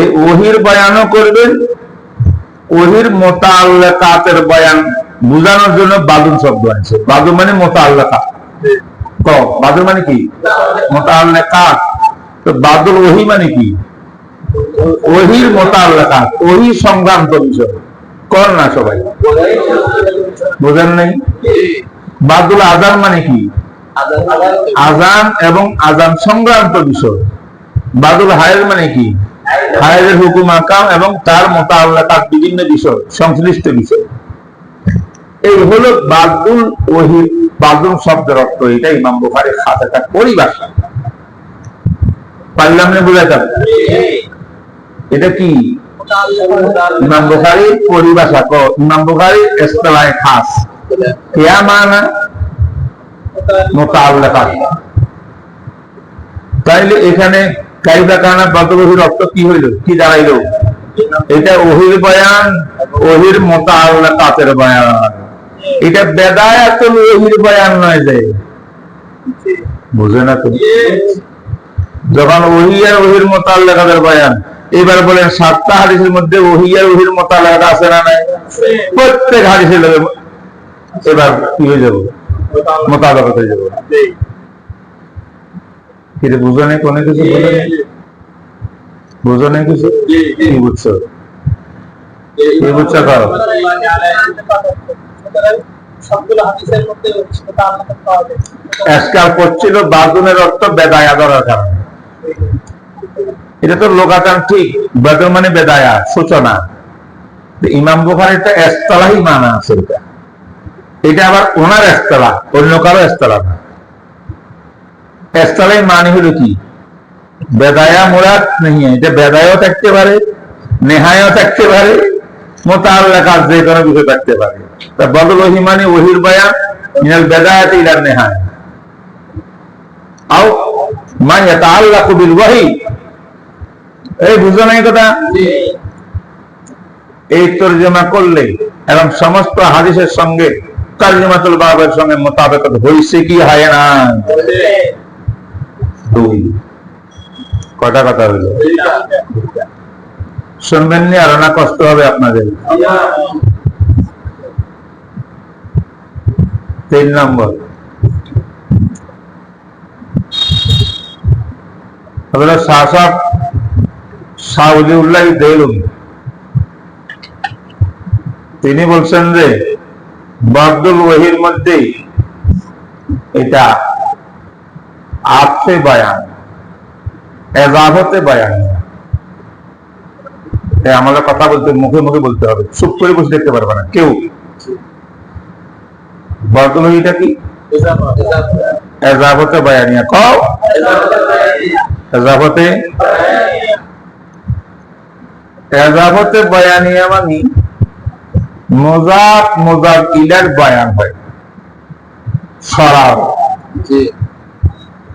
এই ওহির বয়ানও করবেন, ওহির মোতাল্লাকাতের বয়ান বোঝানোর জন্য বাদুন শব্দ আছে। বাদুন মানে মোতাল্লাকাত ক, বাদুন মানে কি? মোতাল্লাকাত। তো বাদুল ওহি মানে কি? ওহির মোতাল্লাকাত ওহি সংক্রান্ত বিষয়। কর না সবাই। বোঝেন নাই? বাদুল আজান মানে কি? আজান এবং আজান সংক্রান্ত বিষয়। বাদুল হায়ের মানে কি? হায়ের হুকুম আকাম এবং তার মোতাবেক বিভিন্ন বিষয়, সংশ্লিষ্ট বিষয়। এই হলো বাদুল ওহির বাদুল শব্দের অর্থ এটা ইমাম বুখারি খাতাটা পরিভাষা। পারলাম না এটা কি? ইমাম বুখারি পরিভাষা ইমাম বুখারি খাস। কেয়া মানা? মোতাল্লাকাত তাইলে এখানে কাইদা কানা বাদবহির অর্থ কি হইল? কি দাঁড়াইলো? এটা ওহির বয়ান ওহির মোতাল্লাকাতের বয়ান। এটা ওহির বয়ান নয় যে। বুঝে না তো? যখন ওহির মোতাল্লাকাতের বয়ান, এবার বলেন সাতটা হাদিসের মধ্যে আর ওহির মোতাল্লাকাত আছে না নাই? প্রত্যেক হাদিসের এবার কি হয়ে যাব? মোতাবেক হয়ে যাব। বুঝো নেই কোনো কিছু বুঝো নেই বুঝো নেই কিছু কি বুঝছ কি বুঝছ কারও করছিল বাদুনের অর্থ বেদায়া করার কারণে এটা তো লোকাচার ঠিক বেদন মানে বেদায়া সূচনা ইমাম ইমাম বুখারিটা এস্তলাহি মানা আছে এটা এটা আবার ওনার এস্তলা অন্য কারও এস্তলা না এস্তলাই মানে হলো কি? বেদায়া মুরাদ নেই এটা বেদায়ও থাকতে পারে নেহায়ও থাকতে পারে মোতাল্লাকাত যে কোনো বিষয় থাকতে পারে। তা বদল ওহি মানে ওহির বয়ান মিনাল বেদায়াত ইলার নেহায়। আও মা ইয়াতাআল্লাকু বিল ওয়াহি। এই বুঝো নাই কথা? এই তর্জমা করলে এবং সমস্ত হাদিসের সঙ্গে তর্জমাতুল বাবের সঙ্গে মোতাবেক হইছে কি হয় না? দুই। কটা কথা হইল? শুনবেন নি, আরও না কষ্ট হবে আপনাদের। তিন নম্বর। হলো শাসক সাউলিউল্লাহ দেলুম তিনি বলছেন যে বাদুল ওহির মধ্যে এটা আপসে বয়ান। এজাবতে বয়ান। তাই আমাদের কথা বলতে, মুখে মুখে বলতে হবে। চুপ করে বসে দেখতে পারবে না। কেউ। কি? এজাবতে কও। এজাবতে এজাবতে মানে মোজাব মোজাব ইলার বয়ান হয়। সরাব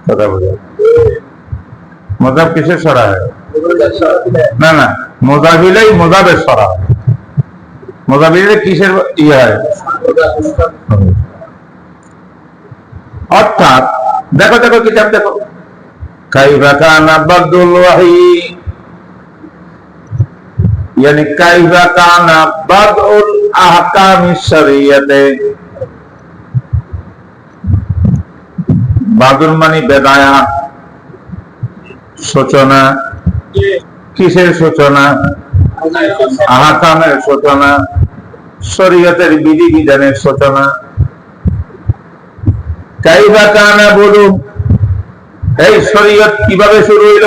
কথা বোঝা মোজাব কিসের সরা হয় না না মোজাবিলাই মোজাবের সরা হয় মোজাবিলে কিসের ইয়ে হয় অর্থাৎ দেখো দেখো কিতাব দেখো কাইফা কানা বাদুল ওয়াহি ইয়ানি কাইফা কানা বাদুল আহকামিস শরিয়তে বাদুল মানে বেদায়া, সূচনা, কিসের সূচনা? আহকামের সূচনা, শরীয়তের বিধি বিধানের সূচনা। কাইফা কানা বলুন এই শরীয়ত কীভাবে শুরু হইল?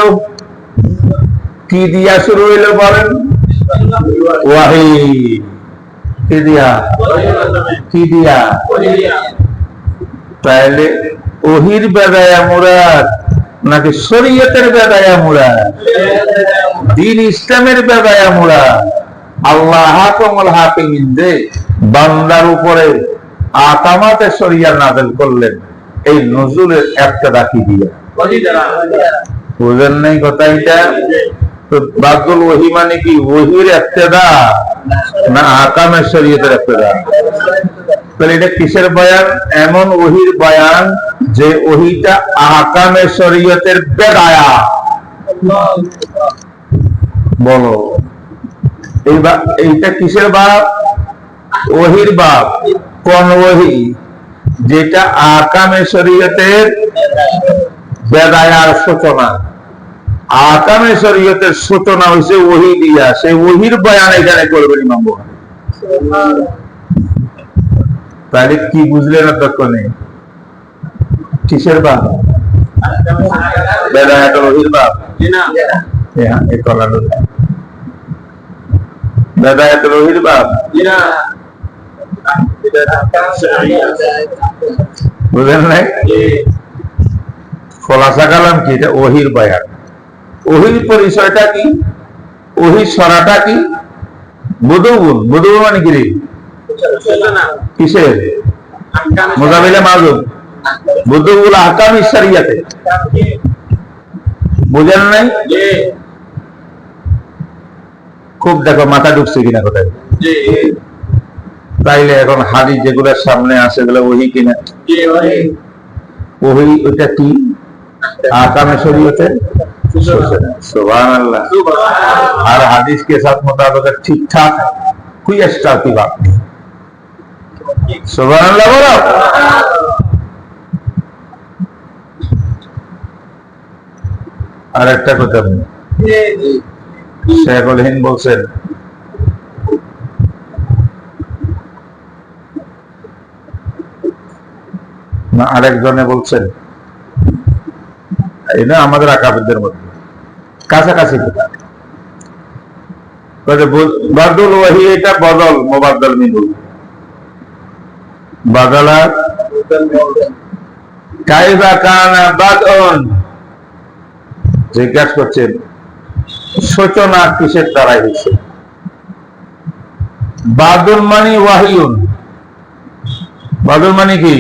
কি দিয়া শুরু হইল বলেন? ওয়াহি। কি দিয়া? কি দিয়া? তাহলে ওহির বেদায়া মুরাদ। নাকি শরীয়তের বেদায়া মুরাদ। দিন ইসলামের বেদায়া মুরাদ। আল্লাহ বান্দার উপরে আকামাতে শরিয়া করলেন। এই নজরুলের একটা রাখি বুঝেন নাই কথা এটা তো বাদুল ওহি মানে কি? ওহির একতেদা না আকামের শরীয়তের একতেদা তাহলে এটা কিসের বয়ান? এমন ওহির বয়ান যে ওহিটা আহকামের শরীয়তের বেদায়া। বলো এইটা কিসের বাপ? ওহির বাপ। কোন ওহি? যেটা আকামে শরীয়তের বেদায়ার সূচনা। আকামে শরীয়তের সূচনা হয়েছে ওহি দিয়া। সেই ওহির বয়ান এখানে করবেন ইমাম। তাহলে কি বুঝলেন এতক্ষণে? কিসের বাপ? বেদায়াতের ওহির বাপ। হ্যাঁ এই কলার বেদায়াতের ওহির বাপ। বুঝলেন নাই? খোলাসা কালাম কি? এটা ওহির বয়ান। ওহির পরিচয়টা কি? ওহির সরাটা কি? বুধুগুণ বুধুগুণ মানে কি রে? কিসের? বুদ্ধগুলো আকাম ইসারিয়াতে বোঝেন নাই? খুব দেখো মাথা ঢুকছে কিনা কোথায়? তাইলে এখন হাড়ি যেগুলোর সামনে আসে গেলে ওহি কিনা? ওহি। ওটা কি? আকামে শরীয়তে? আর হাদিস কে সাথ মোতাবেক ঠিকঠাক কুই এক্সট্রা কি বাত বলো। আর একটা কথা বলি। শেখুল হিন্দ বলছেন আরেকজনে বলছেন এটা আমাদের আকাবিদের মধ্যে। কাছাকাছি বদল ওহি এটা বদল মোবাদল মিনুল বদলা কাইবা কানা বাদন জিজ্ঞাসা করছেন সূচনা কিসের দ্বারা হয়েছে? বাদুল মানে ওয়াহিউন বাদুল মানে কি?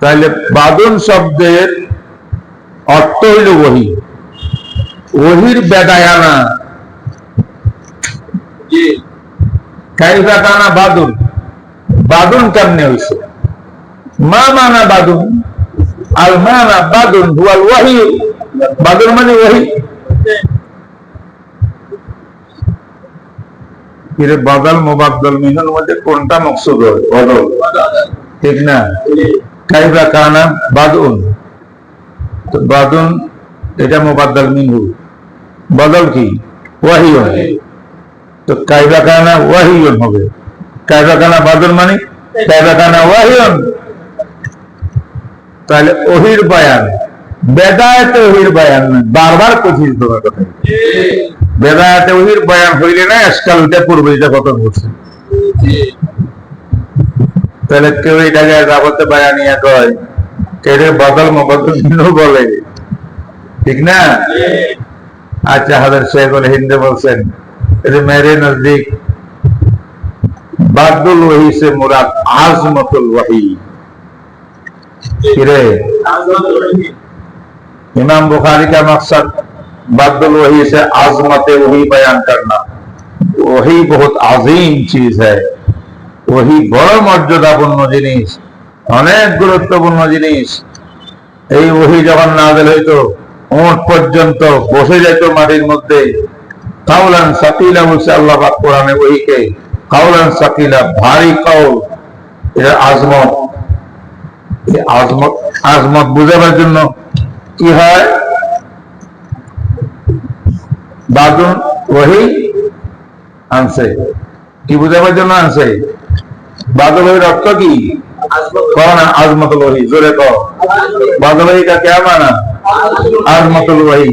তাহলে বাদুন শব্দের অর্থ হইল ওহি। ওহির বেদায়ানা। কাইফা কানা বাদুন। বাদুন কেমনে হইছে? মা মানা বাদুন। আল মানা বাদুন হুয়াল ওয়াহি। বাদুন মানে ওহি কিরে বদল মোবাদল মিনুর মধ্যে কোনটা মকসুদ হয় বদল ঠিক না? কাইফা কানা বাদুন। তো বাদুন, এটা মোবাদ্দাল মিনহু। বদল কি? ওয়াহিয়ন। তো কাইবা কানা ওয়াহিয়ন হবে। কাইবা কানা বাদল মানে? কাইবা কানা ওয়াহিয়ন। তাহলে অহির বায়ান, বেদায়তে অহির বায়ান বারবার কঠিন তোমার কথা। বেদায়তে অহির বায়ান হইলে না আজকাল আজকালটা পূর্বে যে কথা বলছে। তাহলে কেউ এটাকে রাবতে বায়ানিয়া কয় কেউ বদল মবদল বলে। ঠিক না? আচ্ছা হাজার শেখুল হিন্দে বলছেন এটা মেরে নজদিক, বাদুল ওহি সে মুরাদ আজমতুল ওয়াহি। वही किरे इमाम बुखारी का मकसद बादुल वही से आजमत वही बयान करना वही बहुत अजीम चीज है वही বড় মর্যাদাপূর্ণ জিনিস অনেক গুরুত্বপূর্ণ জিনিস এই ওহি যখন নাজেল হইতো ওট পর্যন্ত বসে যেত মাটির মধ্যে কাউলান সাকিলা বলছে আল্লাহ পাক কোরআনে ওহিকে কাউলান সাকিলা ভারী কাউল এটা আজমত এই আজমত আজমত বোঝাবার জন্য কি হয়? বাদুন ওহি আনসে কি বোঝাবার জন্য আনছে? বাদবাহীর অর্থ কি? করোনা আজমতুল ওহি, জোরে কর বাদবাহীটা কে মানা? আজমতুল ওহি।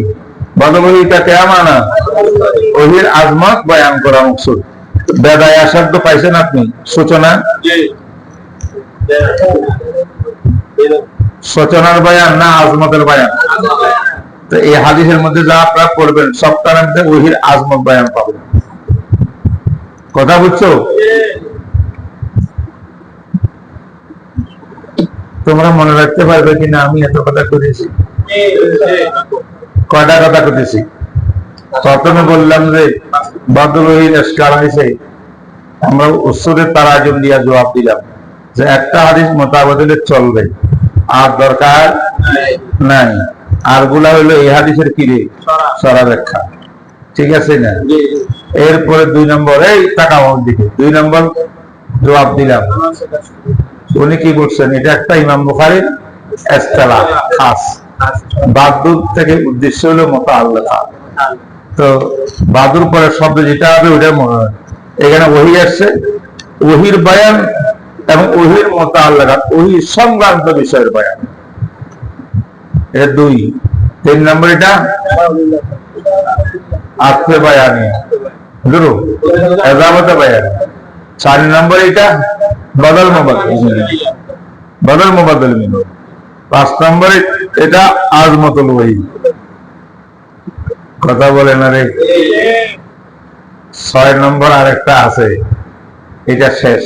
বাদল কে মানা? ওহির আজমত বয়ান করা মকসুদ। বেদায় আসার তো পাইছেন আপনি, সূচনা? সূচনার বয়ান না আজমতের বয়ান? তো এই হাদিসের মধ্যে যা আপনারা পড়বেন সপ্তাহের মধ্যে ওহির আজমত বয়ান পাবেন। কথা বুঝছ? তোমরা মনে রাখতে পারবে কিনা, আমি এত কথা করেছি। কয়টা কথা করেছি? প্রথমে বললাম যে বদলহীন স্টার হয়েছে আমরা উৎসবের তারাজম দিয়া জবাব দিলাম যে, একটা হাদিস মোতাবেক চলবে। আর দরকার নাই। আরগুলা হলো এই হাদিসের কিরে সরা। সরা ব্যাখ্যা। ঠিক আছে না? এরপরে দুই নম্বর এই টাকা আমার দিকে। দুই নম্বর জবাব দিলাম। উনি কি বলছেন? এটা একটা ইমাম বুখারির এস্তেলা খাস। বাদুর থেকে উদ্দেশ্য হলো মতো আল্লাহ তো বাদুর পরে শব্দ যেটা হবে ওটা মনে হয়। এখানে ওহি আসছে। ওহির বয়ান এবং ওহির মতো আল্লাহ ওহি সংক্রান্ত বিষয়ের বয়ান। এটা দুই। তিন নম্বর এটা? আত্মে বয়ানি। দুরু। এজাবতে বয়ানি। চার নম্বর এটা? বদল মোবাদল বদল মোবাদল পাঁচ নম্বরে এটা? আজমতুল কথা বলে না রে। ছয় নম্বর আরেকটা আছে। এটা শেষ।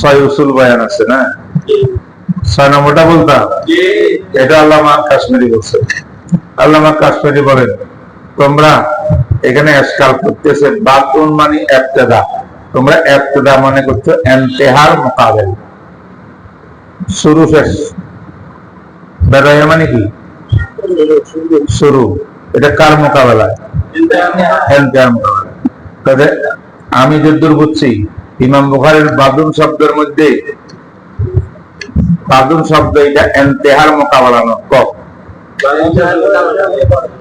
ছয় উসুল বয়ান আছে না? ছয় নম্বরটা বলতাম এটা আল্লামা কাশ্মীরি বলছে। আল্লামা কাশ্মীরি বলেন তোমরা এখানে এসকাল করতেছে বাতুন মানে এবতেদা। তোমরা এবতেদা মানে করছ এন্তেহার মোকাবেল। শুরু শেষ। বেদায় মানে কি? শুরু। এটা কার মোকাবেলা। এন্তেহার মোকাবেলা। তবে আমি যদ্দূর বুঝছি ইমাম বুখারের বাদুন শব্দের মধ্যে বাদুন শব্দ এটা এন্তেহার মোকাবেলা নয়। কক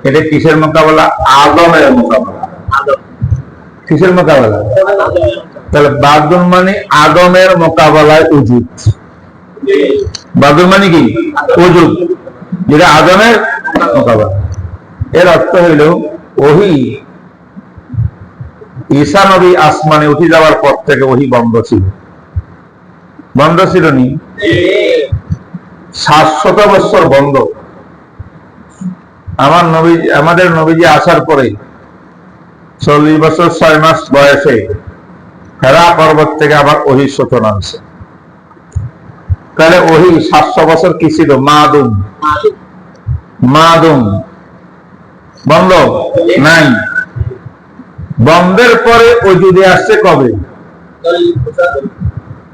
এটা কিসের মোকাবেলা? আদমের মোকাবেলা। কিসের মোকাবেলা? তাহলে বাদুন মানে আদমের মোকাবেলায় উচিত বাদুন মানে কি? উজুদ। যেটা আদমের মোকাবেলা। এর অর্থ হইল ওহি ঈসা নবী আসমানে উঠে যাওয়ার পর থেকে ওহি বন্ধ ছিল। বন্ধ ছিল নি? সাতশত বছর বন্ধ। আমার নবী, আমাদের নবীজি আসার পরে চল্লিশ বছর ছয় মাস বয়সে হেরা পর্বত থেকে আবার ওহি সূচনা হয়েছে তাহলে ওহি সাতশো বছর কি ছিল? মাদুম। মাদুম। বন্ধ? নাই। বন্ধের পরে ওজুদে আসছে কবে?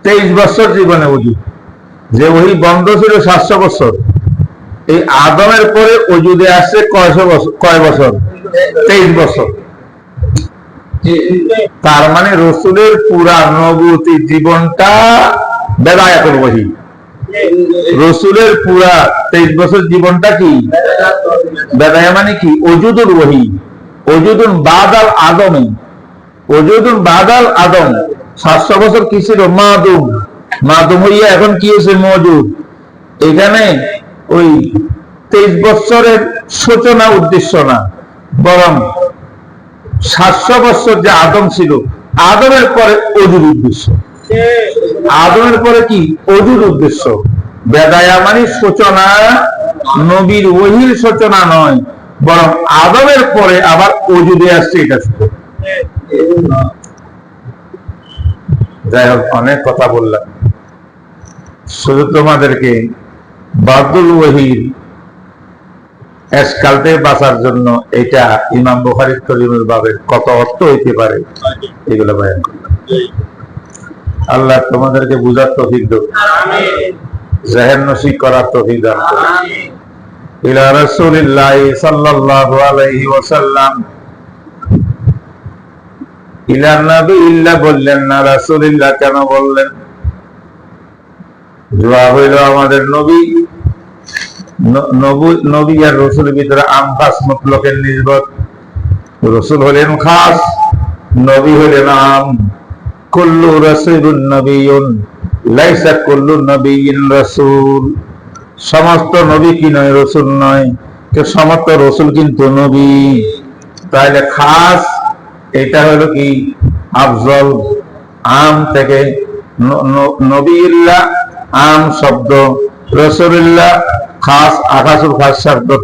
তেইশ বছর জীবনে ওজুদ যে ওই বন্ধ ছিল সাতশো বছর। এই আদমের পরে ওজুদে আসছে কয়শো বছর কয় বছর? তেইশ বছর। তার মানে রসুলের পুরা নবতী জীবনটা বেদায়াতুল ওহি। রসুলের পুরা তেইশ বছর জীবনটা কি? বেদায়া মানে কি? অজুদুল ওহি। অজুদুন বাদাল আদমে। অজুদুন বাদাল আদম। সাতশো বছর কি ছিল মাদুম। মাদুম হইয়া এখন কি হয়েছে মজুদ। এখানে ওই তেইশ বছরের সূচনা, উদ্দেশ্য না, বরং সাতশো বছর যে আদম ছিল, আদমের পরে অজুর উদ্দেশ্য। আদমের পরে কি? অজুর উদ্দেশ্য। বেদায়া মানে সূচনা নবীর ওহির সূচনা নয়। বরং আদমের পরে আবার অজুদে আসছে এটা শুধু। যাই হোক অনেক কথা বললাম। শুধু তোমাদেরকে বাদুল ওহির এসকালতে বাঁচার জন্য এটা ইমাম বুখারির করিমের বাবের কত অর্থ হইতে পারে এগুলো বয়ান করলাম। আল্লাহ তোমাদেরকে বুঝার তৌফিক দাও। জেহের নসিব করার তৌফিক দান করো ইলা রাসূলিল্লাহ সাল্লাল্লাহু আলাইহি ওয়াসাল্লাম। ইলা নবী ইল্লা বললেন না, রাসূলিল্লাহ কেন বললেন? জবাব হইল আমাদের নবী। নবু- আর রসুলের ভিতরে আম খাস মতলকের নির্ভর রসুল হলেন খাস, নবী হলেন আম। কুল্লু রসুলুন নবীন লাইসা কুল্লু নবীন রসুল। সমস্ত নবী কি নয়, রসুল নয়? সমস্ত রসুল কিন্তু নবী। তাহলে খাস এটা হলো কি? আফজল আম থেকে ন- ন- আম শব্দ রসুল্লাহ খাস আকাশুল খাস শব্দ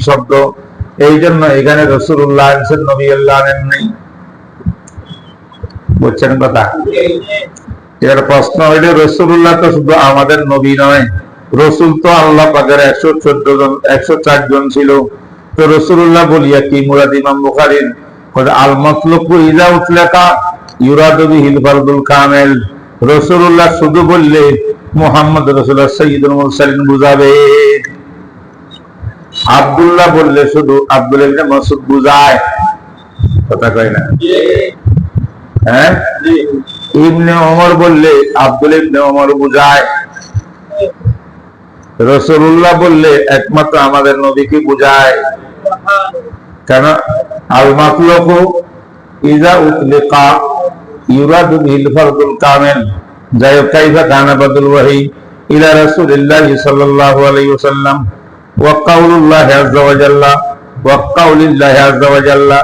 শব্দ। এই জন্য এখানে রসুল্লাহ আনছেন নবী আল্লাহ আনেন নাই। বুঝছেন কথা? এর প্রশ্ন হইলে রসুল্লাহ তো শুধু আমাদের নবী নয়। রসুল তো আল্লাহ পাকের একশো চোদ্দ জন, একশো চার জন ছিল। তো রসুল্লাহ বলিয়া, কি মুরাদ ইমাম ইজা উতলাকা ইউরাদু বিহিল কামেল। রসুল্লাহ শুধু বললে, মোহাম্মদ রসুল্লাহ বুঝাবে। আব্দুল্লাহ বললে, শুধু আব্দুল ইবনে মাসুদ বুঝায়। কথা কয় না। হ্যাঁ? ইবনে ওমর বললে, আব্দুল ইবনে ওমর বুঝায়। রসুল্লাহ বললে, একমাত্র আমাদের নবীকে বুঝায়। কেন? আল মাতলুকু ইজা উতলিকা ইউরাদু বিল ফারদুল কামিল যাই হোক কাইফা কানা বাদুল ওয়াহি ইলা রাসূলিল্লাহ সাল্লাল্লাহু আলাইহি ওয়াসাল্লাম। ওয়া কাউলুল্লাহ আযজা ওয়া জাল্লা, ওয়া কাউলিল্লাহ আযজা ওয়া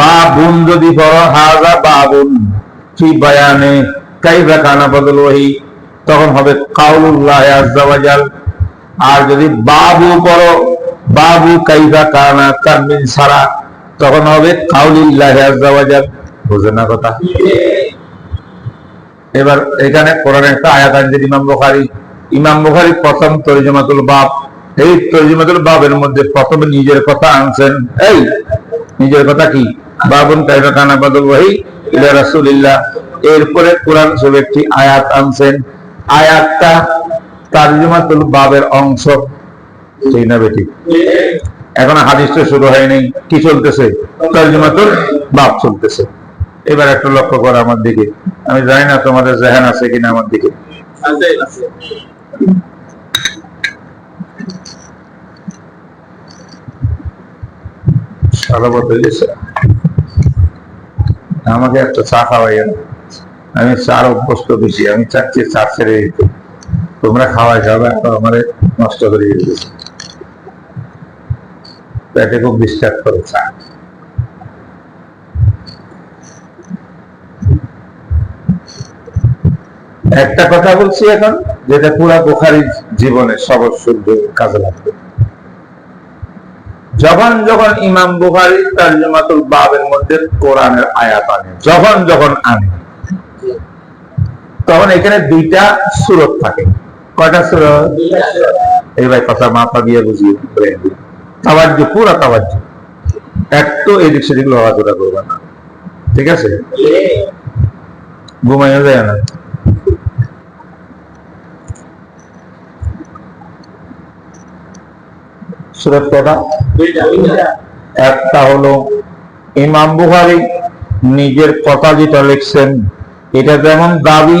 বাবুন যদি পড়ো, হাযা বাবুন। ফি বায়ানে? কাইফা কানা বাদুল ওয়াহি। তখন হবে কাউলুল্লাহ আযজা ওয়া আর যদি বাবু পড়ো বাবু কাইফা কানা কামিন সারা, তখন হবে কাউলিল্লাহ না কথা? এবার এখানে কোরআন একটা আয়াত আনছে ইমাম বুখারী ইমাম বুখারী প্রথম তরজমাতুল বাব, এই তরজমাতুল বাবের মধ্যে প্রথমে নিজের কথা আনছেন। এই, নিজের কথা কি? বাবুন কাইফা কানা বাদুল ওয়াহি ইলা রাসূলিল্লাহ। এরপরে কোরআন শরীফ একটি আয়াত আনছেন। আয়াতটা তারজমাতুল বাবের অংশ। না বেটি? এখন হাদিসটা শুরু হয়নি। কি চলতেছে? বাপ চলতেছে। এবার একটু লক্ষ্য করো আমার দিকে। আমি জানি না তোমাদের জেহান আছে কিনা আমার দিকে। আমাকে একটা চা খাওয়াই আমি চার অভ্যস্ত বেশি আমি চাচ্ছি চা ছেড়ে দিতে। তোমরা খাওয়াই খাবে, আর আমার নষ্ট করে দিয়েছে পেটে খুব ডিস্টার্ব করে, চা। একটা কথা বলছি এখন, যেটা পুরা বোখারির জীবনে সবসুদ্ধ কাজে লাগবে। যখন যখন ইমাম বুখারি তারজমাতুল বাবের মধ্যে কোরআনের আয়াত আনে, যখন যখন আনে, তখন এখানে দুইটা সুরত থাকে। কয়টা সুরত এই ভাই কথা মাথা দিয়ে বুঝিয়ে তাবাজ্য তাবাজ্য একটু এদিক সেদিক লড়াচড়া করবে না। ঠিক আছে? ঘুমাইও যায় না। একটা হলো ইমাম বুখারী নিজের কথা যেটা লিখছেন, এটা যেমন দাবি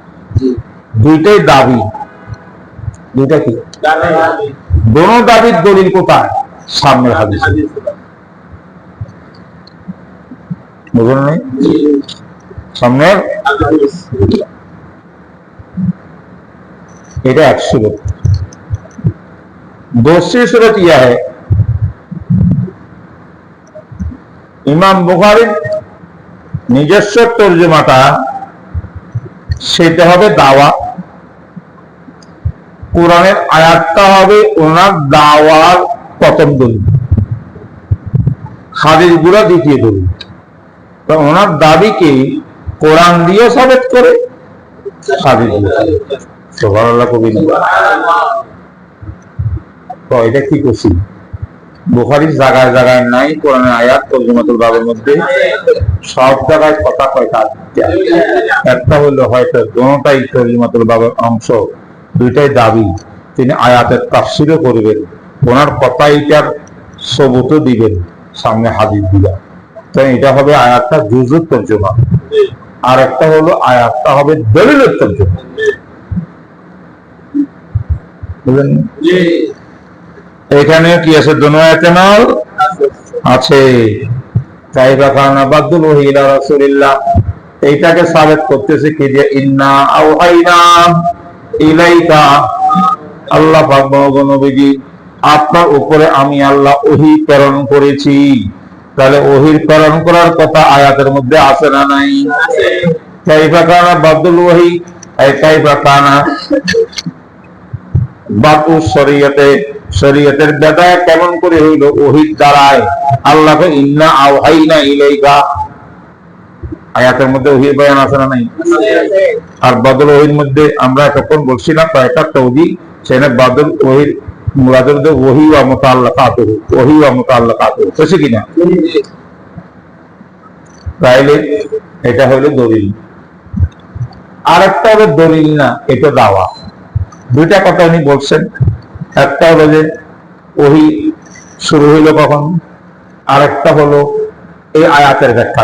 দুইটাই দাবি দুইটা কি দোনো দাবির দলিল কোথায় সামনের হাদিস বুঝুন নাই সামনের এটা এক सूरत दूसरी सूरत यह है ইমাম বুখারীর নিজস্ব তর্জমাটা সেটা হবে দাওয়া। কোরআনের আয়াতটা হবে ওনার দাওয়ার প্রথম দলিল। হাদিসগুলা দ্বিতীয় দলিল। ওনার দাবিকে কোরআন দিয়ে সাবেত করে হাদিস তো এটা কি করছি? বুখারির জায়গায় জায়গায় নাই, কোরআনের আয়াত তর্জমাতুল বাবের মধ্যে। সব জায়গায় কথা কয়টা একটা হলো হয়তো দোনোটাই তর্জমাতুল বাবের অংশ, দুইটাই দাবি। তিনি আয়াতের তাফসিরও করবেন ওনার কথা এইটার সবুতও দিবেন, সামনে হাদিস দিবা তো এটা হবে আয়াতটা জুজুর তর্জমা। আর একটা হলো আয়াতটা হবে দলিলের তর্জমা। এখানে কি আছে? দোনো আছে। কাইবা কানা বাদুল ওহিলা রাসূলিল্লাহ। এইটাকে সাবেত করতেছে কি যে ইন্না আওহাইনা ইলাইকা। আল্লাহ পাক নবীজি আপনার উপরে আমি আল্লাহ ওহী প্রেরণ করেছি। তাহলে ওহির প্রেরণ করার কথা আয়াতের মধ্যে আছে না নাই? কাইফা কানা বাদুল ওহি এই কাইফা কানা বাতু শরীয়তে শরীয়তের বেদায় কেমন করে হইল? ওহির দ্বারায়। আল্লাহকে ইন্না আওহাইনা ইলাইকা। আয়াতের মধ্যে ওহির বয়ান আছে না নাই? আর বদল ওহির মধ্যে আমরা এতক্ষণ বলছিলাম কয়েকটা তৌজি সেখানে বদল ওহির মুরাদের ওহি ওহি কিনা তাইলে এটা হলো দলিল। আরেকটা হলো দলিল না, এটা দাওয়া। দুইটা কথা উনি বলছেন। একটা হলো যে ওহি শুরু হইল কখন? আর একটা হলো এই আয়াতের ব্যাখ্যা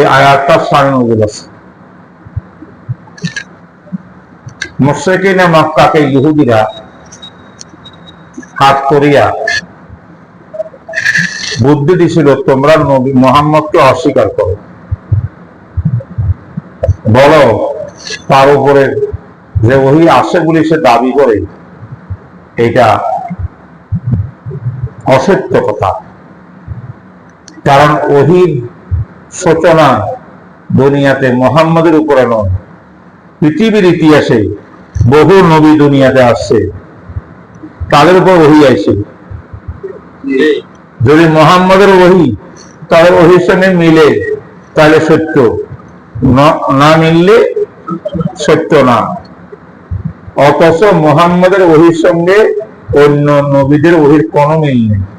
এই আয়াতটা সাড়ে নজর মুশ্রিকিনে মক্কাকে ইহুদিরা হাত করিয়া বুদ্ধি দিছিল, তোমরা নবী মোহাম্মদকে অস্বীকার করো। বলো, তার উপরে যে ওহি আসে বলে সে দাবি করে, এটা অসত্য কথা। কারণ ওহির সূচনা দুনিয়াতে মোহাম্মদের উপরে নয়। পৃথিবীর ইতিহাসে বহু নবী দুনিয়াতে আসছে। তাদের উপর ওহি আইছে। যদি মোহাম্মদের ওহি তাদের ওহির সঙ্গে মিলে, তাহলে সত্য। ন- মিললে সত্য না। অথচ মোহাম্মদের ওহির সঙ্গে অন্য নবীদের ওহির কোনো মিল নেই।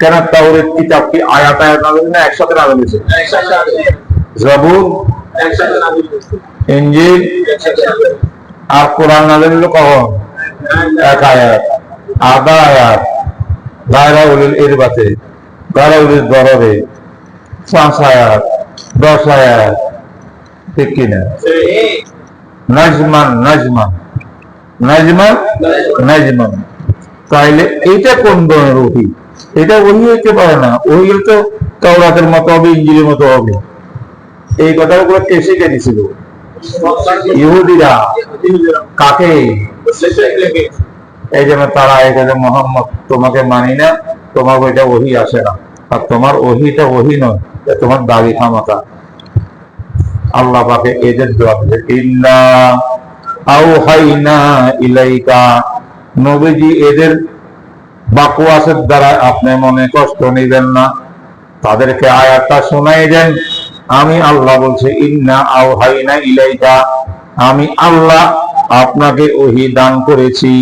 কেন তাওরের কিতাব কি আয়াত আয়াত নাজল না একসাথে নাজল হয়েছে? জবুর ইঞ্জিল আর কোরআন নাজল হলো কখন? এক আয়াত। আধা আয়াত। গায়রা উলিল ইরবাতে গায়রা উলিল দরবে পাঁচ আয়াত দশ আয়াত। ঠিক কিনা নাজমান নাজমান। নাজমান নাজমান। তাইলে এইটা কোন ধরনের ওহি এটা ওহি হইতে পারে না ওহি তো তাওরাতের মতো হবে ইঞ্জিলের মতো হবে। এই কথাগুলো কে শিখে দিছিল? ইহুদিরা। কাকে? এই তারা এখানে মোহাম্মদ তোমাকে মানি না তোমার ওইটা ওহি আসে না। আর তোমার ওহিটা ওহি নয় তোমার দাবি খামাকা আল্লাহ পাকে এদের জবাব দিয়েছে, ইন্না আউহাইনা ইলাইকা। নবীজি এদের বাকুয়াসের দ্বারা আপনি মনে কষ্ট নেবেন না। তাদেরকে আয়াতটা শোনাই দেন। আমি আল্লাহ বলছি, ইন্না আউহাইনা ইলাইকা। আমি আল্লাহ আপনাকে ওহি দান করেছি।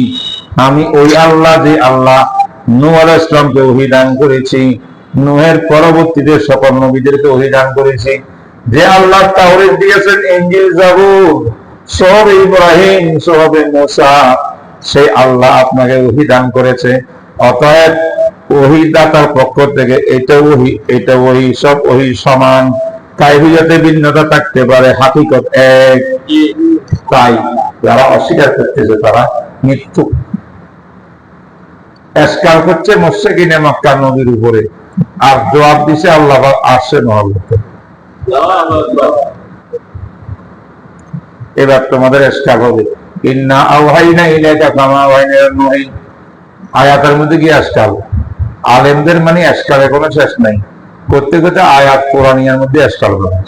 আমি ওই আল্লাহ যে আল্লাহ আলাইহিস ইসলামকে ওহি দান করেছি। নূহের পরবর্তীতে সকল নবীদেরকে ওহি দান করেছি। যে আল্লাহ তাওরাত দিয়েছেন, ইনজিল, জাবুর সব ইব্রাহিম সব মোসা, সেই আল্লাহ আপনাকে ওহি দান করেছে। অতএব ওহি দাতার পক্ষ থেকে এটা ওহি এটা ওহি, সব ওহি সমান। কাইফিয়াতে ভিন্নতা থাকতে পারে, হাকিকত এক। তাই যারা অস্বীকার করতেছে তারা মৃত্যু মুশরিকিনে মক্কা নবীর উপরে। আর জবাব দিছে আল্লাহ আসছে এবার তোমাদের এসকার হবে। ইন্না আওহাইনা ইলাইকা কামা আয়াতের মধ্যে কি এসকাল আলেমদের মানে এসকালে কোনো শেষ নাই। করতে করতে আয়াত কোরআনিয়ার মধ্যে এসকাল করা।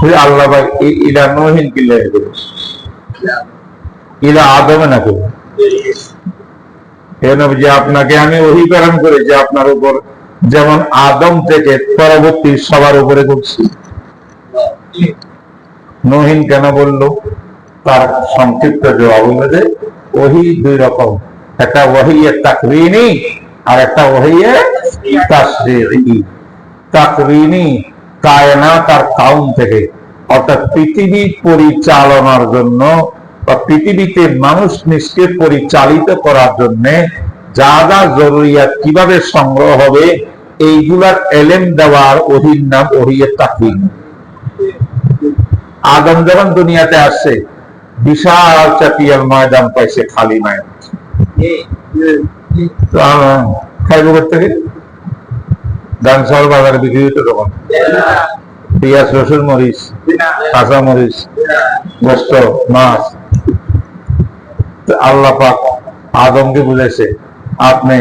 কি আল্লাহ ভাই আদমে না করবে নবীজি, আপনাকে আমি ওহি প্রেরণ করেছি আপনার উপর যেমন আদম থেকে পরবর্তী সবার উপরে করছি নহিন কেন বলল? তার সংক্ষিপ্ত জবাব হলো যে ওহি দুই রকম। একটা ওহিয়ে তাকরিনি, আর একটা ওহিয়ে তাসরিরি তাকরিনি কায়নাত আর কাউন থেকে। অর্থাৎ পৃথিবী পরিচালনার জন্য বা পৃথিবীতে মানুষ নিষ্কে পরিচালিত করার জন্য যা যা জরুরিয়াত কীভাবে সংগ্রহ হবে, এইগুলার এলেম দেওয়ার অধীন নাম ওহিয়ে তাকরিনি আদম যখন দুনিয়াতে আসছে বিশাল চাপিয়াল ময়দান পাইছে খালি তো খাইবো থেকে ধান চাউল বাজারে বিক্রি হতো তখন। পেঁয়াজ রসুন মরিচ কাঁচা মরিচ গোস্ত মাছ। তো আল্লাহ পাক আদমকে বুঝাইছে আপনি